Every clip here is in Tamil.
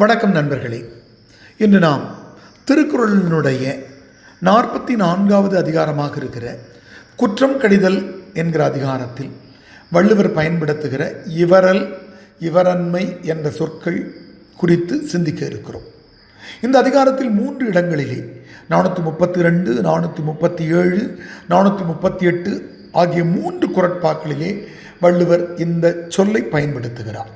வணக்கம் நண்பர்களே. இன்று நாம் திருக்குறளினுடைய நாற்பத்தி நான்காவது அதிகாரமாக இருக்கிற குற்றம் கடிதல் என்கிற அதிகாரத்தில் வள்ளுவர் பயன்படுத்துகிற இவரல் இவரன்மை என்ற சொற்கள் குறித்து சிந்திக்க இருக்கிறோம். இந்த அதிகாரத்தில் மூன்று இடங்களிலே நானூற்றி முப்பத்தி ரெண்டு நானூற்றி முப்பத்தி ஏழு நானூற்றி முப்பத்தி எட்டு ஆகிய மூன்று குரட்பாக்களிலே வள்ளுவர் இந்த சொல்லை பயன்படுத்துகிறார்.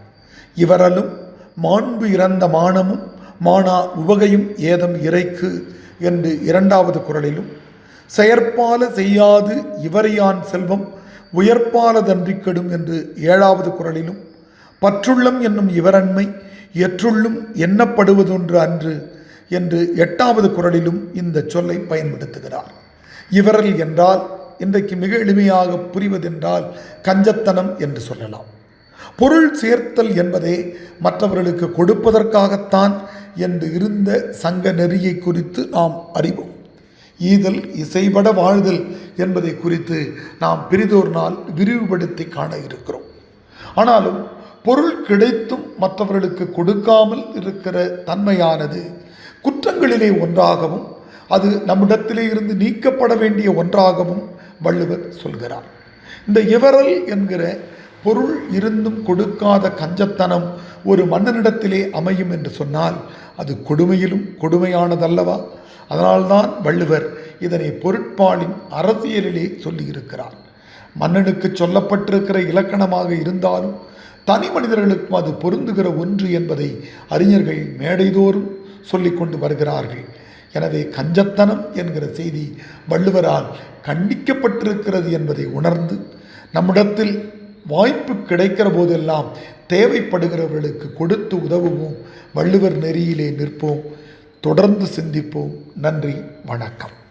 இவரலும் மாண்பு இறந்த மானமும் மானா உவகையும் ஏதம் இறைக்கு என்று இரண்டாவது குரலிலும் செயற்பால செய்யாது இவரையான் செல்வம் உயர்ப்பாலதன்றி கெடும் என்று ஏழாவது குரலிலும் பற்றுள்ளம் என்னும் இவரன்மை எற்றுள்ளும் எண்ணப்படுவதொன்று அன்று என்று எட்டாவது குரலிலும் இந்த சொல்லை பயன்படுத்துகிறார். இவரல் என்றால் இன்றைக்கு மிக எளிமையாக புரிவதென்றால் கஞ்சத்தனம் என்று சொல்லலாம். பொருள் சேர்த்தல் என்பதே மற்றவர்களுக்கு கொடுப்பதற்காகத்தான் என்று இருந்த சங்க நெறியை குறித்து நாம் அறிவோம். ஈதல் இசைபட வாழ்தல் என்பதை குறித்து நாம் பிரிதோர் நாள் விரிவுபடுத்தி காண இருக்கிறோம். ஆனாலும் பொருள் கிடைத்தும் மற்றவர்களுக்கு கொடுக்காமல் இருக்கிற தன்மையானது குற்றங்களிலே ஒன்றாகவும் அது நம்மிடத்திலே இருந்து நீக்கப்பட வேண்டிய ஒன்றாகவும் வள்ளுவர் சொல்கிறார். இந்த இவரல் என்கிற பொருள் இருந்தும் கொடுக்காத கஞ்சத்தனம் ஒரு மன்னனிடத்திலே அமையும் என்று சொன்னால் அது கொடுமையிலும் கொடுமையானதல்லவா? அதனால்தான் வள்ளுவர் இதனை பொருட்பாலின் அரசியலிலே சொல்லியிருக்கிறார். மன்னனுக்கு சொல்லப்பட்டிருக்கிற இலக்கணமாக இருந்தாலும் தனி மனிதர்களுக்கும் அது பொருந்துகிற ஒன்று என்பதை அறிஞர்கள் மேடைதோறும் சொல்லிக்கொண்டு வருகிறார்கள். எனவே கஞ்சத்தனம் என்கிற செய்தி வள்ளுவரால் கண்டிக்கப்பட்டிருக்கிறது என்பதை உணர்ந்து நம்மிடத்தில் வாய்ப்பு கிடைக்கிற போதெல்லாம் தேவைப்படுகிறவர்களுக்கு கொடுத்து உதவுவோம். வள்ளுவர் நெறியிலே நிற்போம். தொடர்ந்து சிந்திப்போம். நன்றி. வணக்கம்.